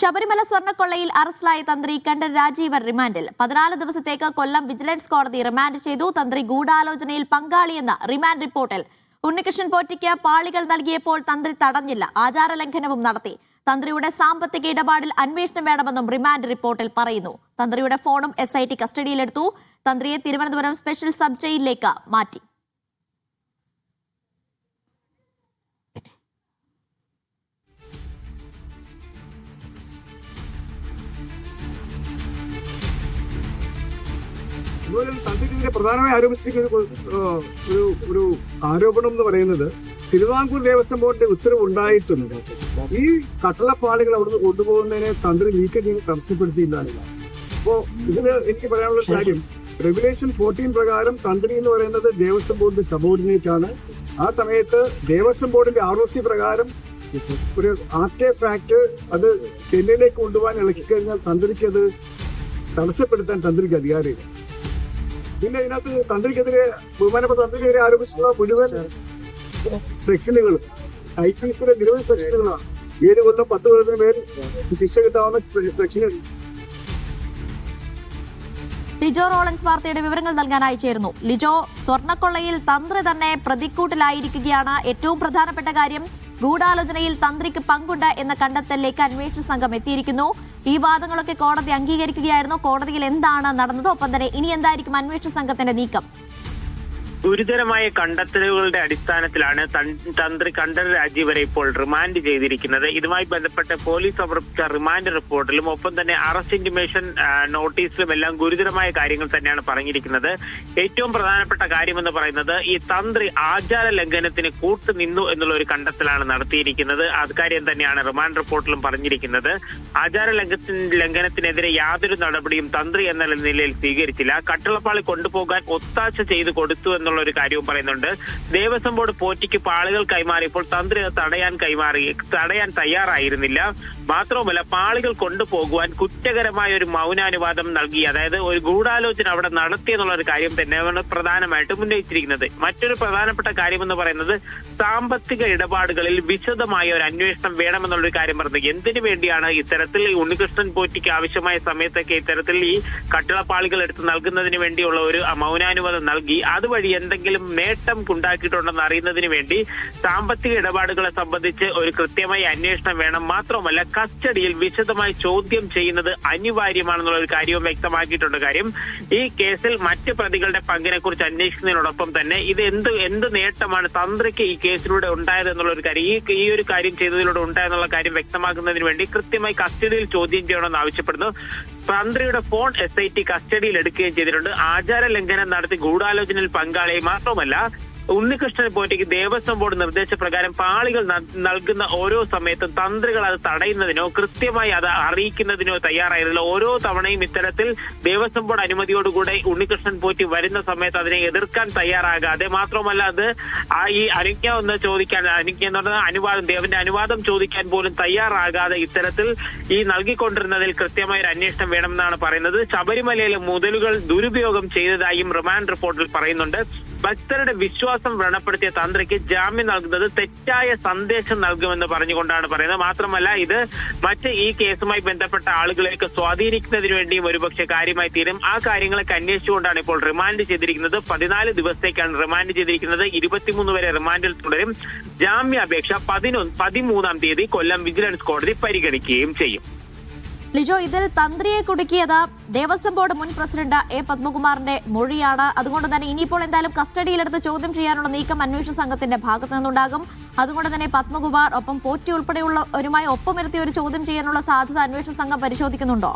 ശബരിമല സ്വർണക്കൊള്ളയിൽ അറസ്റ്റിലായ തന്ത്രി കണ്ഠൻ രാജീവൻ റിമാൻഡിൽ. പതിനാല് ദിവസത്തേക്ക് കൊല്ലം വിജിലൻസ് കോടതി റിമാൻഡ് ചെയ്തു. തന്ത്രി ഗൂഢാലോചനയിൽ പങ്കാളിയെന്ന റിമാൻഡ് റിപ്പോർട്ടിൽ ഉണ്ണികൃഷ്ണൻ പോറ്റിക്ക് പാളികൾ നൽകിയപ്പോൾ തന്ത്രി തടഞ്ഞില്ല ആചാര ലംഘനവും നടത്തി. തന്ത്രിയുടെ സാമ്പത്തിക ഇടപാടിൽ അന്വേഷണം വേണമെന്നും റിമാൻഡ് റിപ്പോർട്ടിൽ പറയുന്നു. തന്ത്രിയുടെ ഫോണും എസ് ഐ ടി കസ്റ്റഡിയിലെടുത്തു. തന്ത്രിയെ തിരുവനന്തപുരം സ്പെഷ്യൽ സബ് ജയിലിലേക്ക് മാറ്റി. അതുപോലെ തന്ത്രിക്കെതിരെ പ്രധാനമായി ആരോപിച്ചിരിക്കുന്ന ഒരു ഒരു ആരോപണം എന്ന് പറയുന്നത് തിരുവിതാംകൂർ ദേവസ്വം ബോർഡിന്റെ ഉത്തരവ് ഉണ്ടായിട്ടുണ്ട് ഈ കട്ടളപ്പാളികൾ അവിടുന്ന് കൊണ്ടുപോകുന്നതിനെ തന്ത്രി നീക്കം ചെയ്ത് തടസ്സപ്പെടുത്തിയില്ല. അപ്പോ ഇതിൽ എനിക്ക് പറയാനുള്ള കാര്യം റെഗുലേഷൻ ഫോർട്ടീൻ പ്രകാരം തന്ത്രി എന്ന് പറയുന്നത് ദേവസ്വം ബോർഡിന്റെ സബോർഡിനേറ്റ് ആണ്. ആ സമയത്ത് ദേവസ്വം ബോർഡിന്റെ ആർ ഒ സി പ്രകാരം ഒരു ആർട്ടെ ഫാക്ട് അത് ചെന്നൈയിലേക്ക് കൊണ്ടുപോകാൻ ഇളക്കി കഴിഞ്ഞാൽ തന്ത്രിക്ക് അത് തടസ്സപ്പെടുത്താൻ തന്ത്രിക്ക് അധികാരമില്ല. പിന്നെ ഇതിനകത്ത് തന്ത്രിക്കെതിരെ ബഹുമാനപ്പെട്ട തന്ത്രിക്കെതിരെ ആരോപിച്ചിട്ടുള്ള മുഴുവൻ സെക്ഷനുകൾ ഐ പി എസിലെ നിരവധി സെക്ഷനുകളാണ്. ഏഴ് കൊല്ലം പത്ത് കൊല്ലത്തിന് മേൽ ശിക്ഷ കിട്ടാവുന്ന സെക്ഷനുകൾ. ലിജോ റോളൻസ് വാർത്തയുടെ വിവരങ്ങൾ നൽകാനായി ചേരുന്നു. ലിജോ സ്വർണക്കൊള്ളയിൽ തന്ത്രി തന്നെ പ്രതിക്കൂട്ടിലായിരിക്കുകയാണ്. ഏറ്റവും പ്രധാനപ്പെട്ട കാര്യം ഗൂഢാലോചനയിൽ തന്ത്രിക്ക് പങ്കുണ്ട് എന്ന കണ്ടെത്തലിലേക്ക് അന്വേഷണ സംഘം എത്തിയിരിക്കുന്നു. ഈ വാദങ്ങളൊക്കെ കോടതി അംഗീകരിക്കുകയായിരുന്നു. കോടതിയിൽ എന്താണ് നടന്നത്? ഒപ്പം തന്നെ ഇനി എന്തായിരിക്കും അന്വേഷണ സംഘത്തിന്റെ നീക്കം? ഗുരുതരമായ കണ്ടെത്തലുകളുടെ അടിസ്ഥാനത്തിലാണ് തന്ത്രി തന്ത്രി രാജി രാജീവരെ ഇപ്പോൾ റിമാൻഡ് ചെയ്തിരിക്കുന്നത്. ഇതുമായി ബന്ധപ്പെട്ട് പോലീസ് സമർപ്പിച്ച റിമാൻഡ് റിപ്പോർട്ടിലും ഒപ്പം തന്നെ അറസ്റ്റ് ഇന്റിമേഷൻ നോട്ടീസിലും എല്ലാം ഗുരുതരമായ കാര്യങ്ങൾ തന്നെയാണ് പറഞ്ഞിരിക്കുന്നത്. ഏറ്റവും പ്രധാനപ്പെട്ട കാര്യമെന്ന് പറയുന്നത് ഈ തന്ത്രി ആചാര ലംഘനത്തിന് കൂട്ടുനിന്നു എന്നുള്ള ഒരു കണ്ടെത്തലാണ് നടത്തിയിരിക്കുന്നത്. അക്കാര്യം തന്നെയാണ് റിമാൻഡ് റിപ്പോർട്ടിലും പറഞ്ഞിരിക്കുന്നത്. ആചാര ലംഘനത്തിനെതിരെ യാതൊരു നടപടിയും തന്ത്രി എന്ന നിലയിൽ സ്വീകരിച്ചില്ല. കട്ടളപ്പാളി കൊണ്ടുപോകാൻ ഒത്താശ ചെയ്തു കൊടുത്തു എന്നുള്ള ഒരു കാര്യവും പറയുന്നുണ്ട്. ദേവസ്വം ബോർഡ് പോറ്റിക്ക് പാളികൾ കൈമാറിയപ്പോൾ തന്ത്രി തടയാൻ കൈമാറി തടയാൻ തയ്യാറായിരുന്നില്ല. മാത്രവുമല്ല പാളികൾ കൊണ്ടുപോകുവാൻ കുറ്റകരമായ ഒരു മൗനാനുവാദം നൽകി അതായത് ഒരു ഗൂഢാലോചന അവിടെ നടത്തി എന്നുള്ള ഒരു കാര്യം തന്നെയാണ് പ്രധാനമായിട്ടും ഉന്നയിച്ചിരിക്കുന്നത്. മറ്റൊരു പ്രധാനപ്പെട്ട കാര്യം എന്ന് പറയുന്നത് സാമ്പത്തിക ഇടപാടുകളിൽ വിശദമായ ഒരു അന്വേഷണം വേണമെന്നുള്ള ഒരു കാര്യം പറഞ്ഞത് എന്തിനു വേണ്ടിയാണ് ഇത്തരത്തിൽ ഉണ്ണികൃഷ്ണൻ പോറ്റിക്ക് ആവശ്യമായ സമയത്തൊക്കെ ഇത്തരത്തിൽ ഈ കട്ടിളപ്പാളികൾ എടുത്ത് നൽകുന്നതിന് വേണ്ടിയുള്ള ഒരു മൗനാനുവാദം നൽകി അതുവഴി എന്തെങ്കിലും നേട്ടം ഉണ്ടാക്കിയിട്ടുണ്ടെന്ന് അറിയുന്നതിന് വേണ്ടി സാമ്പത്തിക ഇടപാടുകളെ സംബന്ധിച്ച് ഒരു കൃത്യമായ അന്വേഷണം വേണം. മാത്രമല്ല കസ്റ്റഡിയിൽ വിശദമായി ചോദ്യം ചെയ്യുന്നത് അനിവാര്യമാണെന്നുള്ള ഒരു കാര്യവും വ്യക്തമാക്കിയിട്ടുണ്ട്. കാര്യം ഈ കേസിൽ മറ്റ് പ്രതികളുടെ പങ്കിനെ കുറിച്ച് അന്വേഷിക്കുന്നതിനോടൊപ്പം തന്നെ ഇത് എന്ത് എന്ത് നേട്ടമാണ് തന്ത്രിക്ക് ഈ കേസിലൂടെ ഉണ്ടായത് എന്നുള്ള ഒരു കാര്യം ഈ ഈ ഒരു കാര്യം ചെയ്തതിലൂടെ ഉണ്ടായെന്നുള്ള കാര്യം വ്യക്തമാക്കുന്നതിന് വേണ്ടി കൃത്യമായി കസ്റ്റഡിയിൽ ചോദ്യം ചെയ്യണമെന്ന് ആവശ്യപ്പെടുന്നു. തന്ത്രിയുടെ ഫോൺ എസ് ഐ ടി കസ്റ്റഡിയിൽ എടുക്കുകയും ചെയ്തിട്ടുണ്ട്. ആചാര ലംഘനം നടത്തി ഗൂഢാലോചനയിൽ പങ്കാളിയെ മാത്രമല്ല ഉണ്ണികൃഷ്ണൻ പോറ്റിക്ക് ദേവസ്വം ബോർഡ് നിർദ്ദേശപ്രകാരം പാളികൾ നൽകുന്ന ഓരോ സമയത്തും തന്ത്രികൾ അത് തടയുന്നതിനോ കൃത്യമായി അത് അറിയിക്കുന്നതിനോ തയ്യാറായിരുന്നില്ല. ഓരോ തവണയും ഇത്തരത്തിൽ ദേവസ്വം ബോർഡ് അനുമതിയോടുകൂടെ ഉണ്ണികൃഷ്ണൻ പോറ്റി വരുന്ന സമയത്ത് അതിനെ എതിർക്കാൻ തയ്യാറാകാതെ മാത്രമല്ല അത് ഈ അനുജ്ഞ ഒന്ന് ചോദിക്കാൻ അനുജ്ഞ എന്ന് പറഞ്ഞാൽ അനുവാദം ദേവന്റെ അനുവാദം ചോദിക്കാൻ പോലും തയ്യാറാകാതെ ഇത്തരത്തിൽ ഈ നൽകിക്കൊണ്ടിരുന്നതിൽ കൃത്യമായ ഒരു അന്വേഷണം വേണമെന്നാണ് പറയുന്നത്. ശബരിമലയിലെ മുതലുകൾ ദുരുപയോഗം ചെയ്തതായും റിമാൻഡ് റിപ്പോർട്ടിൽ പറയുന്നുണ്ട്. ഭക്തരുടെ വിശ്വാസം വ്രണപ്പെടുത്തിയ തന്ത്രിക്ക് ജാമ്യം നൽകുന്നത് തെറ്റായ സന്ദേശം നൽകുമെന്ന് പറഞ്ഞുകൊണ്ടാണ് പറയുന്നത്. മാത്രമല്ല ഇത് മറ്റ് ഈ കേസുമായി ബന്ധപ്പെട്ട ആളുകളെയൊക്കെ സ്വാധീനിക്കുന്നതിന് വേണ്ടിയും ഒരുപക്ഷെ കാര്യമായി തീരും. ആ കാര്യങ്ങളൊക്കെ അന്വേഷിച്ചുകൊണ്ടാണ് ഇപ്പോൾ റിമാൻഡ് ചെയ്തിരിക്കുന്നത്. പതിനാല് ദിവസത്തേക്കാണ് റിമാൻഡ് ചെയ്തിരിക്കുന്നത്. ഇരുപത്തിമൂന്ന് വരെ റിമാൻഡിൽ തുടരും. ജാമ്യാപേക്ഷ പതിനൊന്ന് പതിമൂന്നാം തീയതി കൊല്ലം വിജിലൻസ് കോടതി പരിഗണിക്കുകയും ചെയ്യും. ലിജോ ഇതിൽ തന്ത്രിയെ കുടുക്കിയത് ദേവസ്വം ബോർഡ് മുൻ പ്രസിഡന്റ് എ പത്മകുമാറിന്റെ മൊഴിയാണ്. അതുകൊണ്ട് തന്നെ ഇനിയിപ്പോൾ എന്തായാലും കസ്റ്റഡിയിലെടുത്ത് ചോദ്യം ചെയ്യാനുള്ള നീക്കം അന്വേഷണ സംഘത്തിന്റെ ഭാഗത്തു നിന്നുണ്ടാകും. അതുകൊണ്ട് തന്നെ പത്മകുമാർ ഒപ്പം പോറ്റി ഉൾപ്പെടെയുള്ളവരുമായി ഒപ്പമിരുത്തി ഒരു ചോദ്യം ചെയ്യാനുള്ള സാധ്യത അന്വേഷണ സംഘം പരിശോധിക്കുന്നുണ്ടോ?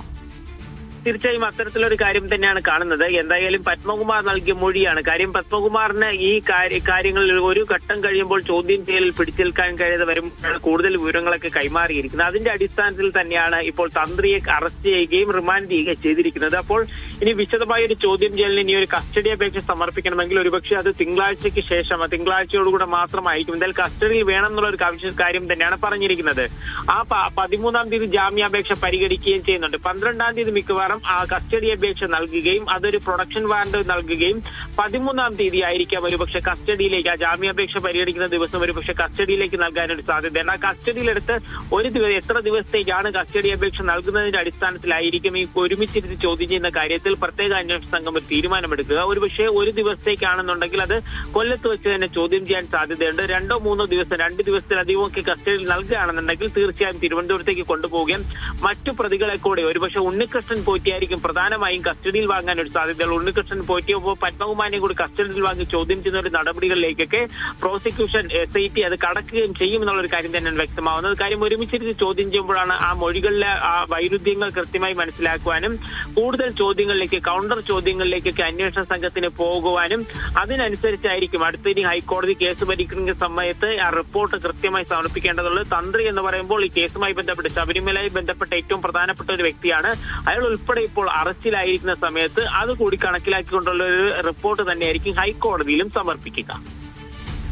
തീർച്ചയായും അത്തരത്തിലൊരു കാര്യം തന്നെയാണ് കാണുന്നത്. എന്തായാലും പത്മകുമാർ നൽകിയ മൊഴിയാണ്. കാര്യം പത്മകുമാറിന് ഈ കാര്യ- കാര്യങ്ങളിൽ ഒരു ഘട്ടം കഴിയുമ്പോൾ ചോദ്യം ചെയ്യലിൽ പിടിച്ചേൽക്കാൻ കഴിയാതെ വരുമ്പോഴാണ് കൂടുതൽ വിവരങ്ങളൊക്കെ കൈമാറിയിരിക്കുന്നത്. അതിന്റെ അടിസ്ഥാനത്തിൽ തന്നെയാണ് ഇപ്പോൾ തന്ത്രിയെ അറസ്റ്റ് ചെയ്യുകയും റിമാൻഡ് ചെയ്യുകയും ചെയ്തിരിക്കുന്നത്. അപ്പോൾ ഇനി വിശദമായ ഒരു ചോദ്യം ചെയ്യലിന് ഇനി ഒരു കസ്റ്റഡി അപേക്ഷ സമർപ്പിക്കണമെങ്കിൽ ഒരുപക്ഷെ അത് തിങ്കളാഴ്ചയ്ക്ക് ശേഷം തിങ്കളാഴ്ചയോടുകൂടെ മാത്രമായിരിക്കും. എന്തായാലും കസ്റ്റഡിയിൽ വേണം എന്നുള്ള ഒരു കാര്യം തന്നെയാണ് പറഞ്ഞിരിക്കുന്നത്. ആ പതിമൂന്നാം തീയതി ജാമ്യാപേക്ഷ പരിഗണിക്കുകയും ചെയ്യുന്നുണ്ട്. പന്ത്രണ്ടാം തീയതി മിക്കവാറും ആ കസ്റ്റഡി അപേക്ഷ നൽകുകയും അതൊരു പ്രൊഡക്ഷൻ വാറന്റ് നൽകുകയും പതിമൂന്നാം തീയതി ആയിരിക്കാം ഒരുപക്ഷെ കസ്റ്റഡിയിലേക്ക് ആ ജാമ്യാപേക്ഷ പരിഗണിക്കുന്ന ദിവസം ഒരുപക്ഷെ കസ്റ്റഡിയിലേക്ക് നൽകാനൊരു സാധ്യതയുണ്ട് ആ കസ്റ്റഡിയിലെടുത്ത് ഒരു ദിവസം എത്ര ദിവസത്തേക്കാണ് കസ്റ്റഡി അപേക്ഷ നൽകുന്നതിന്റെ അടിസ്ഥാനത്തിലായിരിക്കും ഈ ഒരുമിച്ചിരുത്തി ചോദ്യം ചെയ്യുന്ന കാര്യത്തിൽ പ്രത്യേക അന്വേഷണ സംഘം ഒരു തീരുമാനമെടുക്കുക. ഒരുപക്ഷെ ഒരു ദിവസത്തേക്കാണെന്നുണ്ടെങ്കിൽ അത് കൊല്ലത്ത് വെച്ച് തന്നെ ചോദ്യം ചെയ്യാൻ സാധ്യതയുണ്ട്. രണ്ടോ മൂന്നോ ദിവസം രണ്ട് ദിവസത്തിലധികം ഒക്കെ കസ്റ്റഡിയിൽ നൽകുകയാണെന്നുണ്ടെങ്കിൽ തീർച്ചയായും തിരുവനന്തപുരത്തേക്ക് കൊണ്ടുപോവുകയും മറ്റു പ്രതികളെ കൂടെ ഒരുപക്ഷെ ഉണ്ണികൃഷ്ണൻ പോറ്റിയായിരിക്കും പ്രധാനമായും കസ്റ്റഡിയിൽ വാങ്ങാൻ ഒരു സാധ്യതയുള്ളൂ. ഉണ്ണികൃഷ്ണൻ പോറ്റിയൊപ്പം പത്മകുമാരിനെ കൂടി കസ്റ്റഡിയിൽ വാങ്ങി ചോദ്യം ചെയ്യുന്ന ഒരു നടപടികളിലേക്കൊക്കെ പ്രോസിക്യൂഷൻ എസ് ഐ ടി അത് കടക്കുകയും ചെയ്യും എന്നുള്ള ഒരു കാര്യം തന്നെയാണ് വ്യക്തമാവുന്നത്. കാര്യം ഒരുമിച്ചിരുന്ന് ചോദ്യം ചെയ്യുമ്പോഴാണ് ആ മൊഴികളിലെ ആ വൈരുദ്ധ്യങ്ങൾ കൃത്യമായി മനസ്സിലാക്കുവാനും കൂടുതൽ ചോദ്യങ്ങളിലേക്ക് കൗണ്ടർ ചോദ്യങ്ങളിലേക്കൊക്കെ അന്വേഷണ സംഘത്തിന് പോകുവാനും അതിനനുസരിച്ചായിരിക്കും. അടുത്ത ഇനി ഹൈക്കോടതി കേസ് പരിഗണിക്കുന്ന സമയത്ത് ആ റിപ്പോർട്ട് കൃത്യമായി സമർപ്പിക്കേണ്ടതുള്ളത് തന്ത്രി എന്ന് പറയുമ്പോൾ ഈ കേസുമായി ബന്ധപ്പെട്ട് ശബരിമലയുമായി ബന്ധപ്പെട്ട ഏറ്റവും പ്രധാനപ്പെട്ട ഒരു വ്യക്തിയാണ്. അയാൾ ഉൾപ്പെടെ ഇപ്പോൾ അറസ്റ്റിലായിരിക്കുന്ന സമയത്ത് അത് കൂടി കണക്കിലാക്കിക്കൊണ്ടുള്ള ഒരു റിപ്പോർട്ട് തന്നെയായിരിക്കും ഹൈക്കോടതിയിലും സമർപ്പിക്കുക.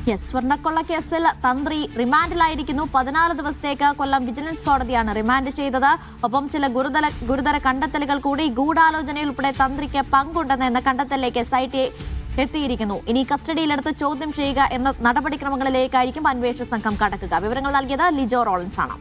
യെസ് സ്വർണക്കൊള്ള കേസിൽ തന്ത്രി റിമാൻഡിലായിരിക്കുന്നു. പതിനാല് ദിവസത്തേക്ക് കൊല്ലം വിജിലൻസ് കോടതിയാണ് റിമാൻഡ് ചെയ്തത്. ഒപ്പം ചില ഗുരുതര ഗുരുതര കണ്ടെത്തലുകൾ കൂടി ഗൂഢാലോചനയിൽ ഉൾപ്പെടെ തന്ത്രിക്ക് പങ്കുണ്ടെന്ന് എന്ന കണ്ടെത്തലിലേക്ക് ടി എത്തിയിരിക്കുന്നു. ഇനി കസ്റ്റഡിയിലെടുത്ത് ചോദ്യം ചെയ്യുക എന്ന നടപടിക്രമങ്ങളിലേക്കായിരിക്കും അന്വേഷണ സംഘം കടക്കുക. വിവരങ്ങൾ നൽകിയത് ലിജോ റോളൻസ് ആണ്